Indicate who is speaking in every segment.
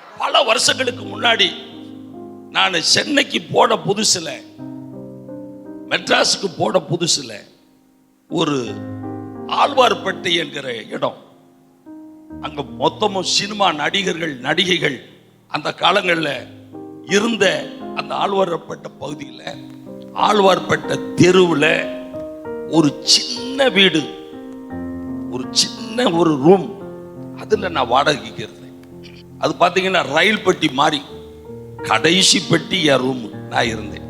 Speaker 1: பல வருஷங்களுக்கு முன்னாடி நான் சென்னைக்கு போட புதுசுல மெட்ராஸுக்கு போட புதுசுல ஒரு ஆழ்வார்பேட்டை என்கிற இடம். அங்க மொத்தமும் சினிமா நடிகர்கள் நடிகைகள் அந்த காலங்களில் இருந்த அந்த ஆழ்வார்பேட்டை பகுதியில் ஆழ்வார்பேட்டை தெருவில் ஒரு சின்ன வீடு ஒரு சின்ன ஒரு ரூம் அதில் நான் வாடகைக்கு இருந்தேன். அது பார்த்தீங்கன்னா ரயில் பெட்டி மாதிரி கடைசி பெட்டி என் ரூம் நான் இருந்தேன்.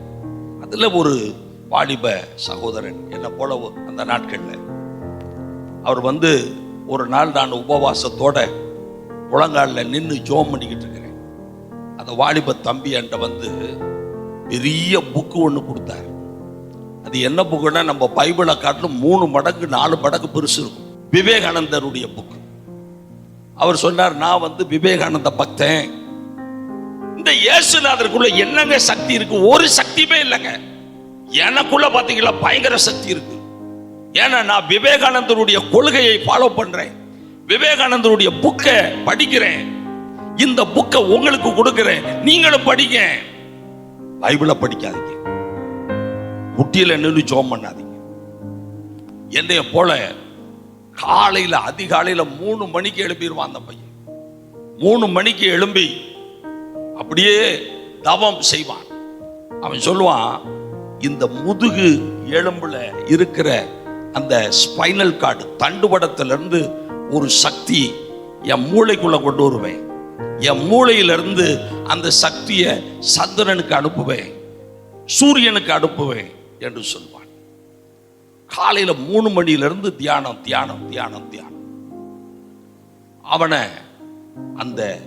Speaker 1: அதில் ஒரு வாலிப சகோதரன் என்னை போல அந்த நாட்களில். அவர் வந்து ஒரு நாள் நான் உபவாசத்தோட முழங்காலில் நின்று ஜோம் பண்ணிக்கிட்டு இருக்கிறேன். அந்த வாலிப தம்பி என்கிட்ட வந்து பெரிய புக்கு ஒன்று கொடுத்தார். அது என்ன புக்குன்னா நம்ம பைபிளை காட்டிலும் மூணு மடங்கு நாலு மடங்கு பெருசு இருக்கும். விவேகானந்தருடைய புக்கு. அவர் சொன்னார் நான் வந்து விவேகானந்த பக்தன். இந்த இயேசுநாதருக்குள்ள என்னங்க சக்தி இருக்கு? ஒரு சக்தியுமே இல்லைங்க. எனக்குள்ள பாத்தீங்களா பயங்கர சக்தி இருக்கு. ஏன்னா நான் விவேகானந்தருடைய கொள்கையை ஃபாலோ பண்றேன். விவேகானந்தருடைய புக்கை படிக்கிறேன். இந்த புக்கை உங்களுக்கு கொடுக்கிறேன். நீங்களும் படிங்க. பைபிளை படிக்காதீங்க. முட்டியில நின்று ஜோம் பண்ணாதீங்க. என்னைய போல காலையில அதிகாலையில மூணு மணிக்கு எழுப்பிடுவான் அந்த பையன். மூணு மணிக்கு எழும்பி அப்படியே தவம் செய்வான். அவன் சொல்லுவான் இந்த முதுகு எலும்புல இருக்கிற அந்த ஸ்பைனல் கார்டு தண்டுவடத்துல இருந்து ஒரு சக்தி என் மூளைக்குள்ள கொண்டு வருவேன். என் மூளையிலிருந்து அந்த சக்தியை சந்திரனுக்கு அனுப்புவேன் சூரியனுக்கு அனுப்புவேன் என்று சொல்வான். காலையில மூணு மணியிலிருந்து தியானம் தியானம் தியானம் தியானம். அவனை அந்த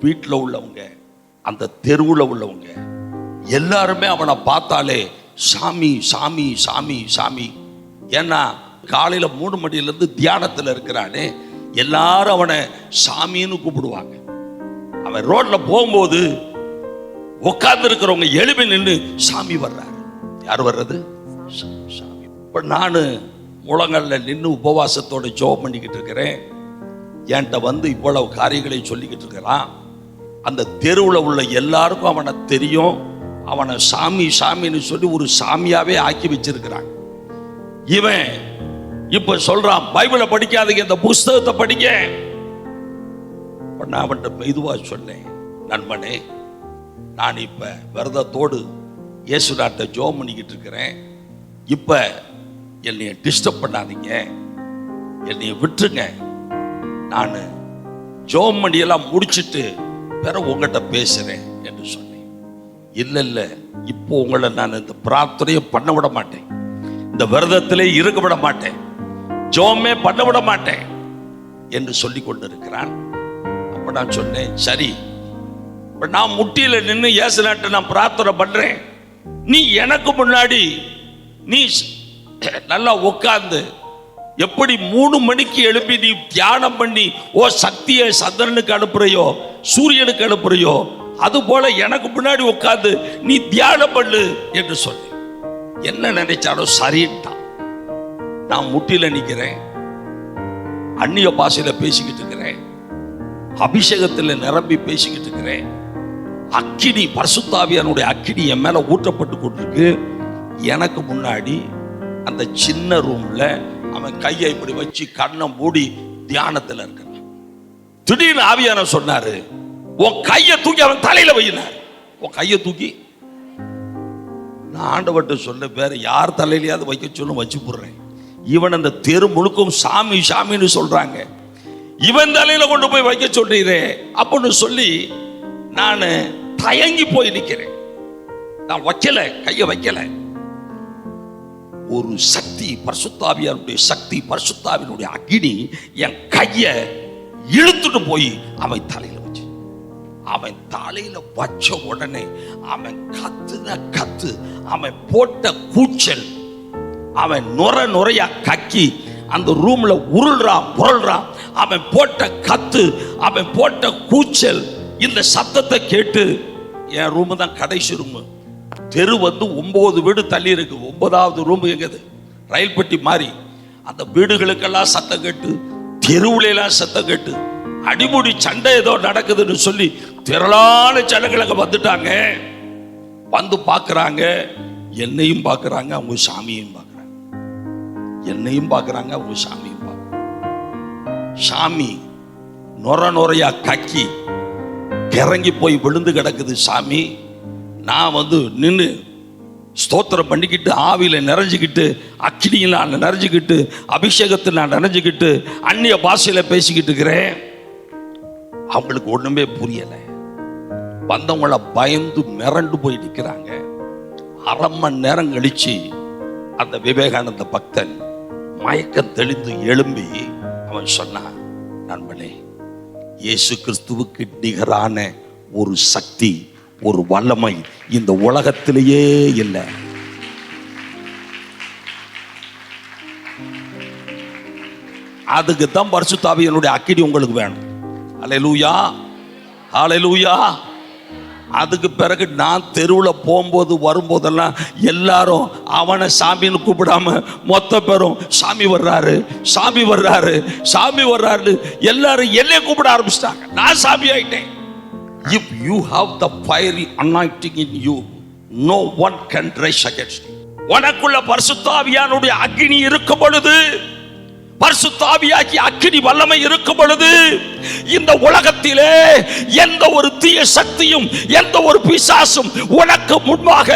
Speaker 1: வீட்டில் உள்ளவங்க அந்த தெருவில் உள்ளவங்க எல்லாருமே அவனை பார்த்தாலே சாமி சாமி சாமி சாமி. ஏன்னா காலையில மூணு மணிலேருந்து தியானத்தில் இருக்கிறானே எல்லாரும் அவனை சாமின்னு கூப்பிடுவாங்க. அவன் ரோட்ல போகும்போது உட்கார்ந்து இருக்கிறவங்க எழுப்பி நின்று சாமி வர்றாரு. யார் வர்றது? சாமி இப்போ நான் முழங்களில் நின்று உபவாசத்தோடு ஜோம் பண்ணிக்கிட்டு இருக்கிறேன். என்கிட்ட வந்து இவ்வளவு காரியங்களை சொல்லிக்கிட்டு இருக்கிறான். அந்த தெருவில் உள்ள எல்லாருக்கும் அவனை தெரியும். அவனை சாமி சாமின்னு சொல்லி ஒரு சாமியாகவே ஆக்கி வச்சிருக்கிறான் இவன் இப்போ சொல்கிறான் பைபிளை படிக்காதீங்க இந்த புஸ்தகத்தை படிங்க. நான் அவன்கிட்ட மெதுவாக சொன்னேன் நண்பனே நான் இப்போ விரதத்தோடு இயேசுநாட்டை ஜோம் பண்ணிக்கிட்டு இருக்கிறேன். இப்போ என்னைய டிஸ்டர்ப் பண்ணாதீங்க. என்னைய விட்டுருங்க. நான் ஜோம் எல்லாம் முடிச்சிட்டு பிறகு உங்கள்கிட்ட பேசுகிறேன் என்று சொன்னேன். இல்லை இல்லை இப்போ உங்களை நான் இந்த பிரார்த்தனையை பண்ண விட மாட்டேன். இந்த விரதத்திலே இருக்க விட மாட்டேன். ஜோமே பண்ண விட மாட்டேன் என்று சொல்லி கொண்டிருக்கிறான். அப்போ நான் சொன்னேன் சரி இப்போ நான் முட்டியில் நின்று இயேசு நாட்டை நான் பிரார்த்தனை பண்ணுறேன் நீ எனக்கு முன்னாடி நீ நல்லா உட்காந்து எப்படி மூணு மணிக்கு எழுப்பி நீ தியானம் பண்ணி ஓ சக்தியை சந்திரனுக்கு அனுப்புறையோ சூரியனுக்கு அனுப்புறையோ அது போல எனக்கு முன்னாடி உட்காந்து நீ தியானம் பண்ணு என்று சொல்லு. என்ன நினைச்சாலும் சரின்ட்டான். நான் முட்டில நிற்கிறேன் அந்நிய பாஷையில பேசிக்கிட்டு இருக்கிறேன் அபிஷேகத்தில் நிரம்பி பேசிக்கிட்டு இருக்கிறேன் அக்கினி பரசுத்தாவியனுடைய அக்கினி என் மேல ஊற்றப்பட்டு கொண்டிருக்கு. எனக்கு முன்னாடி அந்த சின்ன ரூம்ல அவன் கையை இப்படி வச்சு கண்ணை மூடி தியானத்துல இருக்கிறான் திடீர்னு ஆவியான சொன்னாரு உன் கையை தூக்கி அவன் தலையில வையினார். உன் கையை தூக்கி? நான் ஆண்டவர்கிட்ட சொல்ல பேர் யார் தலையிலையாவது வைக்க சொல்லு வச்சு போடுறேன். இவன் அந்த தெரு முழுக்கும் சாமி சாமின்னு சொல்றாங்க. இவன் தலையில கொண்டு போய் வைக்க சொல்றீரே. அப்படின்னு சொல்லி நான் தயங்கி போய் நிற்கிறேன் நான் வைக்கல கையை வைக்கல. ஒரு சக்தி பரிசுத்தாவியாருடைய சக்தி பரிசுத்தாவினுடைய அக்கினி என் கையை இழுத்துட்டு போய் அவன் தலையில் வச்சு. அவன் தலையில் வச்ச உடனே அவன் கத்துன கத்து அவன் போட்ட கூச்சல் அவன் நுர நுரையா கக்கி அந்த ரூம்ல உருள்றான் புரள்றான் அவன் போட்ட கத்து அவன் போட்ட கூச்சல் இந்த சத்தத்தை கேட்டு என் ரூமு தான் கடைசி ரூமு. தெரு வந்து ஒன்பது வீடு தள்ளி இருக்கு. ஒன்பதாவது ரூம் எங்கது? ரயில் பெட்டி மாதிரி அந்த வீடுகளுக்கெல்லாம் சத்தம் கேட்டு தெருவுல எல்லாம் சத்தம் கேட்டு அடிமுடி சண்டை ஏதோ நடக்குதுன்னு சொல்லி திரளான ஜனங்களுக்கு வந்துட்டாங்க. வந்து பார்க்கறாங்க என்னையும் பார்க்குறாங்க அவங்க சாமியையும் பார்க்கறாங்க என்னையும் பார்க்குறாங்க அவங்க சாமியும் பார்க்கறாங்க சாமி நொர நொறையா கக்கி கிறங்கி போய் விழுந்து கிடக்குது சாமி. நான் வந்து நின்று ஸ்தோத்திரம் பண்ணிக்கிட்டு ஆவியில நிறைஞ்சிக்கிட்டு அக்கினியில் நான் நிறைஞ்சிக்கிட்டு அபிஷேகத்தில் நான் நிறைஞ்சிக்கிட்டு அந்நிய பாஷையில பேசிக்கிட்டு இருக்கிறேன். அவங்களுக்கு ஒண்ணுமே புரியலை. வந்தவங்கள பயந்து மிரண்டு போய் நிற்கிறாங்க அரை மணி நேரம் கழித்து அந்த விவேகானந்த பக்தன் மயக்கம் தெளிந்து எழும்பி அவன் சொன்னான் நண்பனே இயேசு கிறிஸ்துவுக்கு நிகரான ஒரு சக்தி ஒரு வல்லமை இந்த உலகத்திலேயே இல்லை. அதுக்கு தான் பரிசுத்தாவியனுடைய அக்கிடி உங்களுக்கு வேணும். அலையலூயா அலையலூயா அதுக்கு பிறகு நான் தெருவில் போகும்போது வரும்போதெல்லாம் எல்லாரும் அவனை சாமின்னு கூப்பிடாம மொத்த பேரும் சாமி வர்றாரு சாமி வர்றாரு சாமி வர்றாரு எல்லாரும் என்னைய கூப்பிட ஆரம்பிச்சிட்டாங்க. நான் சாமி ஆயிட்டேன் if you have the fiery anointing in you no one can rise against உனக்குள்ள பரிசுத்தாவியானுடைய அக்னி இருக்கும் பொழுது பரிசுத்தாவியாகி அக்கினி வல்லமை இருக்கும் பொழுது இந்த உலகத்திலே எந்த ஒரு தீய சக்தியும் எந்த ஒரு பிசாசும் உனக்கு முன்பாக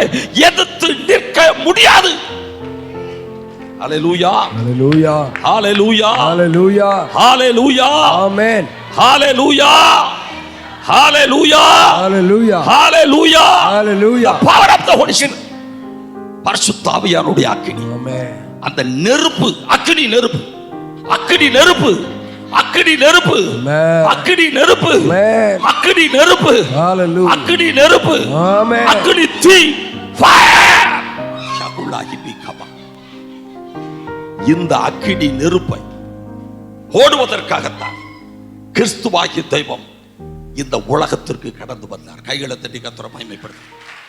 Speaker 1: எதிர்த்து நிற்க முடியாது ஹalleluya
Speaker 2: Hallelujah.
Speaker 1: Hallelujah
Speaker 2: Hallelujah.
Speaker 1: Hallelujah
Speaker 2: Amen.
Speaker 1: Hallelujah hallelujah
Speaker 2: Hallelujah.
Speaker 1: Hallelujah
Speaker 2: Hallelujah.
Speaker 1: power of the holy spirit பரிசுத்தாவியானுடைய அக்கினி. அந்த நெருப்பு அக்கினி நெருப்பு அக்கினி நெருப்பு அக்கினி நெருப்பு. அக்கினி நெருப்பு. அக்கினி நெருப்பு
Speaker 2: Hallelujah.
Speaker 1: அக்கினி நெருப்பு. அக்கினி தீ. இந்த அக்கினி நெருப்பை ஓடுவதற்காகத்தான் கிறிஸ்துவாகிய தெய்வம் இந்த உலகத்திற்கு கடந்து வந்தார். கைகளை தட்டி கத்துற மகிமைப்படுத்த